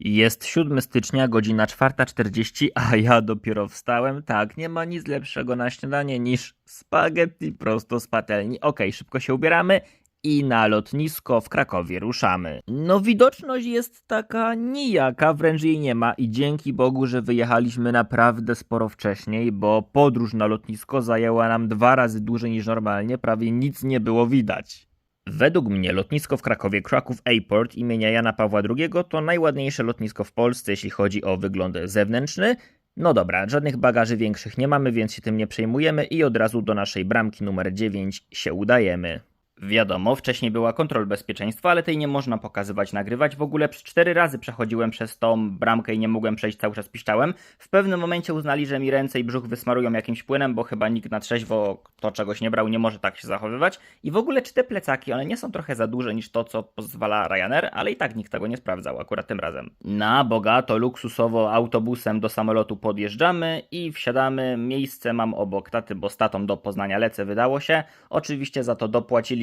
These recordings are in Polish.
Jest 7 stycznia, godzina 4.40, a ja dopiero wstałem. Tak, nie ma nic lepszego na śniadanie niż spaghetti prosto z patelni. Okej, szybko się ubieramy i na lotnisko w Krakowie ruszamy. No widoczność jest taka nijaka, wręcz jej nie ma i dzięki Bogu, że wyjechaliśmy naprawdę sporo wcześniej, bo podróż na lotnisko zajęła nam dwa razy dłużej niż normalnie, prawie nic nie było widać. Według mnie lotnisko w Krakowie Kraków Airport imienia Jana Pawła II to najładniejsze lotnisko w Polsce, jeśli chodzi o wygląd zewnętrzny. No dobra, żadnych bagaży większych nie mamy, więc się tym nie przejmujemy i od razu do naszej bramki numer 9 się udajemy. Wiadomo, wcześniej była kontrol bezpieczeństwa, ale tej nie można pokazywać, nagrywać. W ogóle cztery razy przechodziłem przez tą bramkę i nie mogłem przejść, cały czas piszczałem. W pewnym momencie uznali, że mi ręce i brzuch wysmarują jakimś płynem, bo chyba nikt na trzeźwo, kto czegoś nie brał, nie może tak się zachowywać. I w ogóle czy te plecaki, one nie są trochę za duże niż to, co pozwala Ryanair, ale i tak nikt tego nie sprawdzał akurat tym razem. Na bogato, luksusowo autobusem do samolotu podjeżdżamy i wsiadamy. Miejsce mam obok taty, bo z tatą do Poznania lecę, wydało się. Oczywiście za to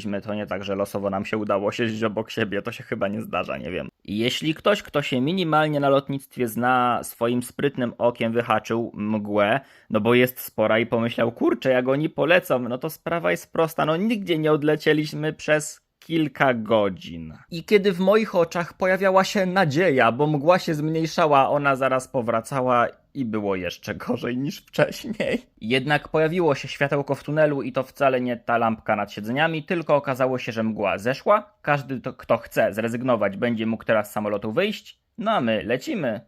dopłaciliśmy to nie tak, że losowo nam się udało siedzieć obok siebie, to się chyba nie zdarza, nie wiem. Jeśli ktoś, kto się minimalnie na lotnictwie zna, swoim sprytnym okiem wyhaczył mgłę, no bo jest spora i pomyślał, kurczę, jak oni polecą, no to sprawa jest prosta, no nigdzie nie odlecieliśmy przez kilka godzin. I kiedy w moich oczach pojawiała się nadzieja, bo mgła się zmniejszała, ona zaraz powracała i było jeszcze gorzej niż wcześniej. Jednak pojawiło się światełko w tunelu i to wcale nie ta lampka nad siedzeniami, tylko okazało się, że mgła zeszła. Każdy, to, kto chce zrezygnować, będzie mógł teraz z samolotu wyjść. No a my lecimy.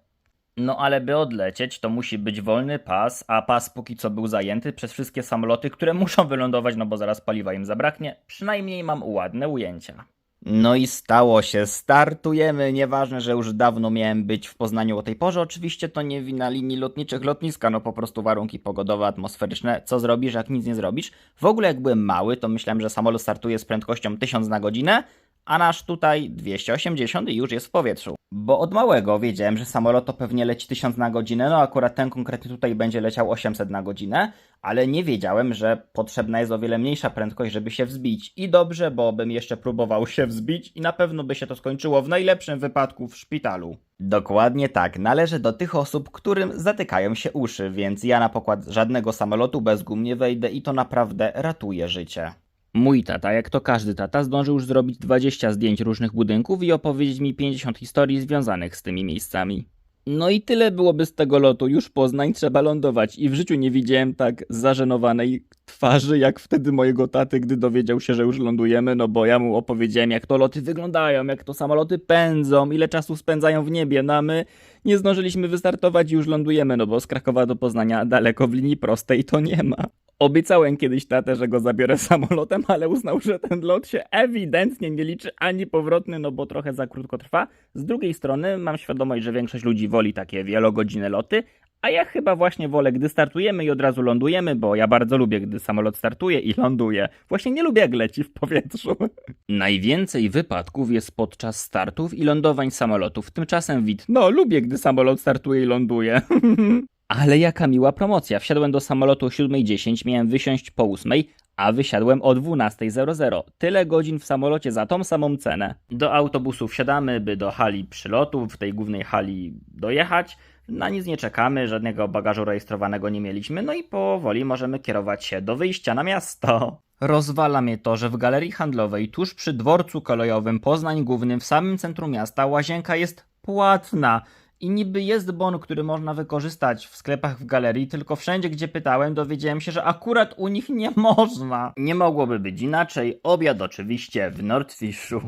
No ale by odlecieć, to musi być wolny pas, a pas póki co był zajęty przez wszystkie samoloty, które muszą wylądować, no bo zaraz paliwa im zabraknie. Przynajmniej mam ładne ujęcia. No i stało się, startujemy, nieważne, że już dawno miałem być w Poznaniu o tej porze, oczywiście to nie wina linii lotniczych lotniska, no po prostu warunki pogodowe, atmosferyczne, co zrobisz jak nic nie zrobisz. W ogóle jak byłem mały, to myślałem, że samolot startuje z prędkością 1000 na godzinę, a nasz tutaj 280 i już jest w powietrzu. Bo od małego wiedziałem, że samolot to pewnie leci 1000 na godzinę, no akurat ten konkretny tutaj będzie leciał 800 na godzinę, ale nie wiedziałem, że potrzebna jest o wiele mniejsza prędkość, żeby się wzbić. I dobrze, bo bym jeszcze próbował się wzbić i na pewno by się to skończyło w najlepszym wypadku w szpitalu. Dokładnie tak, należę do tych osób, którym zatykają się uszy, więc ja na pokład żadnego samolotu bez gum nie wejdę i to naprawdę ratuje życie. Mój tata, jak to każdy tata, zdążył już zrobić 20 zdjęć różnych budynków i opowiedzieć mi 50 historii związanych z tymi miejscami. No i tyle byłoby z tego lotu, już Poznań trzeba lądować i w życiu nie widziałem tak zażenowanej twarzy jak wtedy mojego taty, gdy dowiedział się, że już lądujemy, no bo ja mu opowiedziałem jak to loty wyglądają, jak to samoloty pędzą, ile czasu spędzają w niebie, no a my nie zdążyliśmy wystartować i już lądujemy, no bo z Krakowa do Poznania daleko w linii prostej to nie ma. Obiecałem kiedyś tatę, że go zabiorę samolotem, ale uznał, że ten lot się ewidentnie nie liczy ani powrotny, no bo trochę za krótko trwa. Z drugiej strony mam świadomość, że większość ludzi woli takie wielogodzinne loty, a ja chyba właśnie wolę, gdy startujemy i od razu lądujemy, bo ja bardzo lubię, gdy samolot startuje i ląduje. Właśnie nie lubię, jak leci w powietrzu. Najwięcej wypadków jest podczas startów i lądowań samolotów. Tymczasem wid, no lubię, gdy samolot startuje i ląduje. Ale jaka miła promocja. Wsiadłem do samolotu o 7.10, miałem wysiąść po 8.00, a wysiadłem o 12.00. Tyle godzin w samolocie za tą samą cenę. Do autobusu wsiadamy, by do hali przylotu, w tej głównej hali dojechać. Na nic nie czekamy, żadnego bagażu rejestrowanego nie mieliśmy, no i powoli możemy kierować się do wyjścia na miasto. Rozwala mnie to, że w galerii handlowej tuż przy dworcu kolejowym Poznań Głównym w samym centrum miasta łazienka jest płatna. I niby jest bon, który można wykorzystać w sklepach w galerii, tylko wszędzie gdzie pytałem dowiedziałem się, że akurat u nich nie można. Nie mogłoby być inaczej, obiad oczywiście w Nordfishu.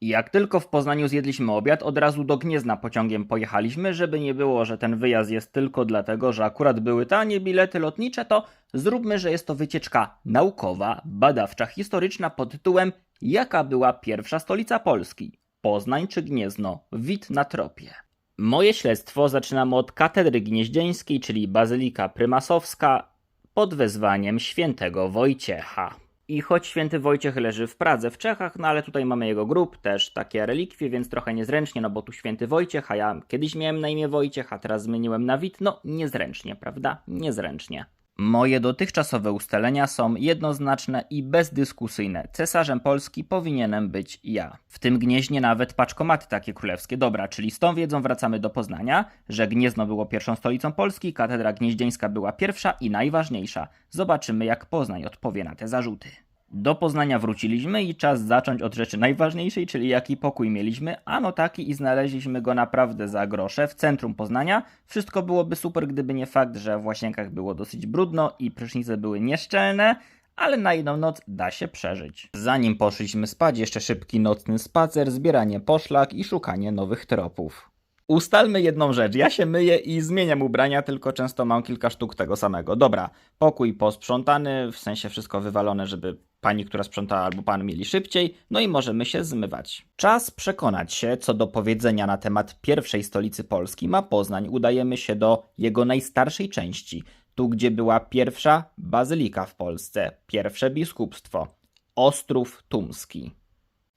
I jak tylko w Poznaniu zjedliśmy obiad, od razu do Gniezna pociągiem pojechaliśmy, żeby nie było, że ten wyjazd jest tylko dlatego, że akurat były tanie bilety lotnicze, to zróbmy, że jest to wycieczka naukowa, badawcza, historyczna pod tytułem Jaka była pierwsza stolica Polski? Poznań czy Gniezno? Wit na tropie. Moje śledztwo zaczynam od katedry gnieździeńskiej, czyli Bazylika Prymasowska, pod wezwaniem świętego Wojciecha. I choć święty Wojciech leży w Pradze w Czechach, no ale tutaj mamy jego grób, też takie relikwie, więc trochę niezręcznie, no bo tu święty Wojciech, a ja kiedyś miałem na imię Wojciech, a teraz zmieniłem na Wit, no niezręcznie, prawda? Niezręcznie. Moje dotychczasowe ustalenia są jednoznaczne i bezdyskusyjne. Cesarzem Polski powinienem być ja. W tym Gnieźnie nawet paczkomaty takie królewskie. Dobra, czyli z tą wiedzą wracamy do Poznania, że Gniezno było pierwszą stolicą Polski, katedra gnieździeńska była pierwsza i najważniejsza. Zobaczymy jak Poznań odpowie na te zarzuty. Do Poznania wróciliśmy i czas zacząć od rzeczy najważniejszej, czyli jaki pokój mieliśmy. Ano taki i znaleźliśmy go naprawdę za grosze w centrum Poznania. Wszystko byłoby super, gdyby nie fakt, że w łazienkach było dosyć brudno i prysznice były nieszczelne, ale na jedną noc da się przeżyć. Zanim poszliśmy spać, jeszcze szybki nocny spacer, zbieranie poszlak i szukanie nowych tropów. Ustalmy jedną rzecz. Ja się myję i zmieniam ubrania, tylko często mam kilka sztuk tego samego. Dobra, pokój posprzątany, w sensie wszystko wywalone, żeby pani, która sprzątała albo pan mieli szybciej, no i możemy się zmywać. Czas przekonać się, co do powiedzenia na temat pierwszej stolicy Polski ma Poznań. Udajemy się do jego najstarszej części, tu gdzie była pierwsza bazylika w Polsce, pierwsze biskupstwo, Ostrów Tumski.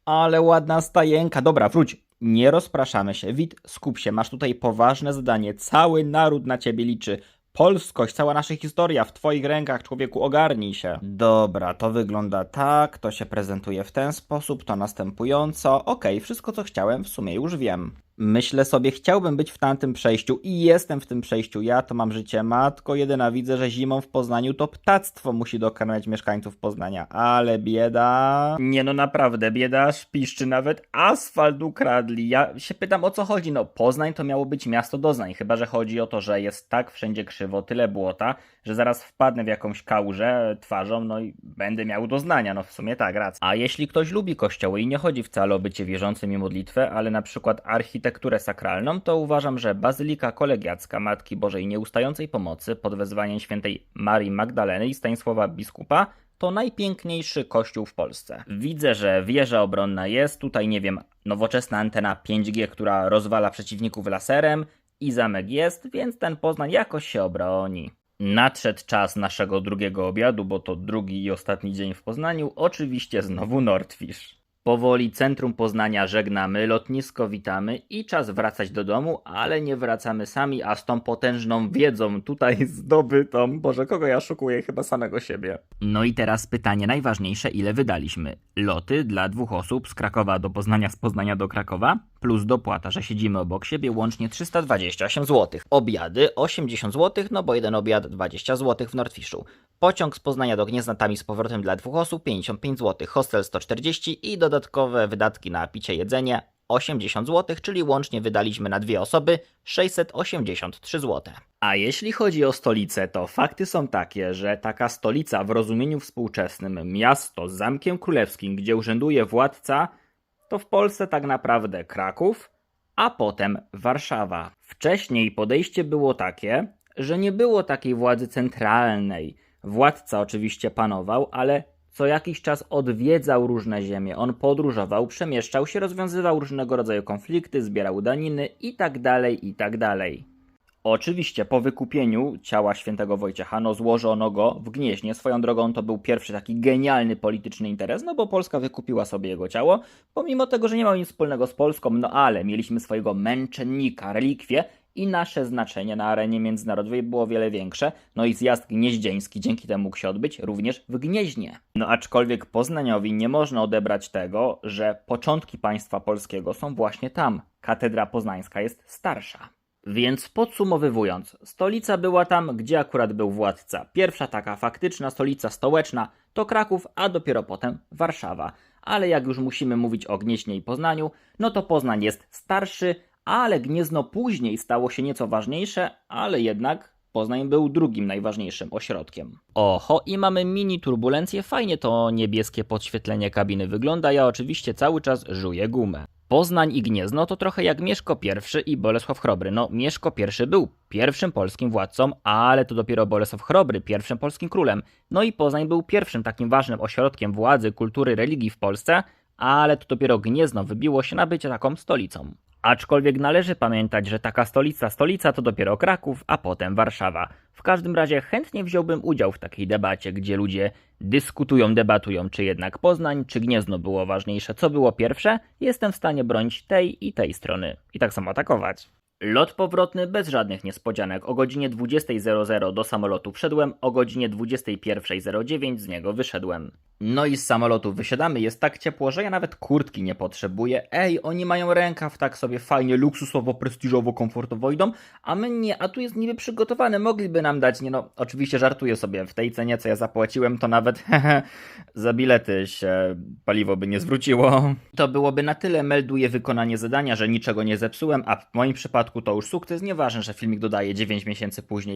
Ale ładna stajenka. Dobra, wróć. Nie rozpraszamy się. Wit, skup się. Masz tutaj poważne zadanie. Cały naród na ciebie liczy. Polskość, cała nasza historia w twoich rękach, człowieku, ogarnij się. Dobra, to wygląda tak, to się prezentuje w ten sposób, to następująco. Okej, wszystko co chciałem w sumie już wiem. Myślę sobie, chciałbym być w tamtym przejściu i jestem w tym przejściu. Ja to mam życie matko, jedyna widzę, że zimą w Poznaniu to ptactwo musi dokarmiać mieszkańców Poznania. Ale bieda... Nie no naprawdę, bieda aż piszczy, nawet asfalt ukradli. Ja się pytam o co chodzi. No Poznań to miało być miasto doznań, chyba że chodzi o to, że jest tak wszędzie krzywo, tyle błota, że zaraz wpadnę w jakąś kałużę twarzą, no i będę miał doznania. No w sumie tak, racja. A jeśli ktoś lubi kościoły i nie chodzi wcale o bycie wierzącym i modlitwę, ale na przykład architekturę sakralną, to uważam, że Bazylika Kolegiacka Matki Bożej Nieustającej Pomocy pod wezwaniem świętej Marii Magdaleny i Stanisława Biskupa to najpiękniejszy kościół w Polsce. Widzę, że wieża obronna jest, tutaj nie wiem, nowoczesna antena 5G, która rozwala przeciwników laserem i zamek jest, więc ten Poznań jakoś się obroni. Nadszedł czas naszego drugiego obiadu, bo to drugi i ostatni dzień w Poznaniu. Oczywiście znowu Nordfish. Powoli centrum Poznania żegnamy, lotnisko witamy i czas wracać do domu, ale nie wracamy sami, a z tą potężną wiedzą tutaj zdobytą. Boże, kogo ja szukuję? Chyba samego siebie. No i teraz pytanie najważniejsze, ile wydaliśmy? Loty dla dwóch osób z Krakowa do Poznania, z Poznania do Krakowa, plus dopłata, że siedzimy obok siebie, łącznie 328 zł. Obiady 80 zł, no bo jeden obiad 20 zł w Nordfishu. Pociąg z Poznania do Gniezna tam i z powrotem dla dwóch osób 55 zł, hostel 140 i dodatkowe wydatki na picie, jedzenie 80 zł, czyli łącznie wydaliśmy na dwie osoby 683 zł. A jeśli chodzi o stolicę, to fakty są takie, że taka stolica w rozumieniu współczesnym, miasto z Zamkiem Królewskim, gdzie urzęduje władca, to w Polsce tak naprawdę Kraków, a potem Warszawa. Wcześniej podejście było takie, że nie było takiej władzy centralnej. Władca oczywiście panował, ale co jakiś czas odwiedzał różne ziemie. On podróżował, przemieszczał się, rozwiązywał różnego rodzaju konflikty, zbierał daniny itd., itd. Oczywiście po wykupieniu ciała świętego Wojciecha no złożono go w Gnieźnie. Swoją drogą to był pierwszy taki genialny polityczny interes, no bo Polska wykupiła sobie jego ciało, pomimo tego, że nie miał nic wspólnego z Polską, no ale mieliśmy swojego męczennika, relikwię i nasze znaczenie na arenie międzynarodowej było wiele większe, no i zjazd gnieździeński dzięki temu mógł się odbyć również w Gnieźnie. No aczkolwiek Poznaniowi nie można odebrać tego, że początki państwa polskiego są właśnie tam. Katedra poznańska jest starsza. Więc podsumowywując, stolica była tam, gdzie akurat był władca. Pierwsza taka faktyczna stolica stołeczna to Kraków, a dopiero potem Warszawa. Ale jak już musimy mówić o Gnieźnie i Poznaniu, no to Poznań jest starszy, ale Gniezno później stało się nieco ważniejsze, ale jednak Poznań był drugim najważniejszym ośrodkiem. Oho, i mamy mini turbulencję. Fajnie to niebieskie podświetlenie kabiny wygląda. Ja oczywiście cały czas żuję gumę. Poznań i Gniezno to trochę jak Mieszko I i Bolesław Chrobry. No, Mieszko I był pierwszym polskim władcą, ale to dopiero Bolesław Chrobry pierwszym polskim królem. No i Poznań był pierwszym takim ważnym ośrodkiem władzy, kultury, religii w Polsce, ale to dopiero Gniezno wybiło się na bycie taką stolicą. Aczkolwiek należy pamiętać, że taka stolica stolica to dopiero Kraków, a potem Warszawa. W każdym razie chętnie wziąłbym udział w takiej debacie, gdzie ludzie dyskutują, debatują, czy jednak Poznań, czy Gniezno było ważniejsze, co było pierwsze. Jestem w stanie bronić tej i tej strony i tak samo atakować. Lot powrotny bez żadnych niespodzianek. O godzinie 20.00 do samolotu wszedłem, o godzinie 21.09 z niego wyszedłem. No i z samolotu wysiadamy, jest tak ciepło, że ja nawet kurtki nie potrzebuję. Ej, oni mają rękaw tak sobie fajnie, luksusowo, prestiżowo, komfortowo idą, a my nie, a tu jest niby przygotowany, mogliby nam dać, nie no, oczywiście żartuję sobie, w tej cenie co ja zapłaciłem to nawet hehe, za bilety się paliwo by nie zwróciło. To byłoby na tyle, melduję wykonanie zadania, że niczego nie zepsułem, a w moim przypadku to już sukces, nieważne, że filmik dodaje 9 miesięcy później.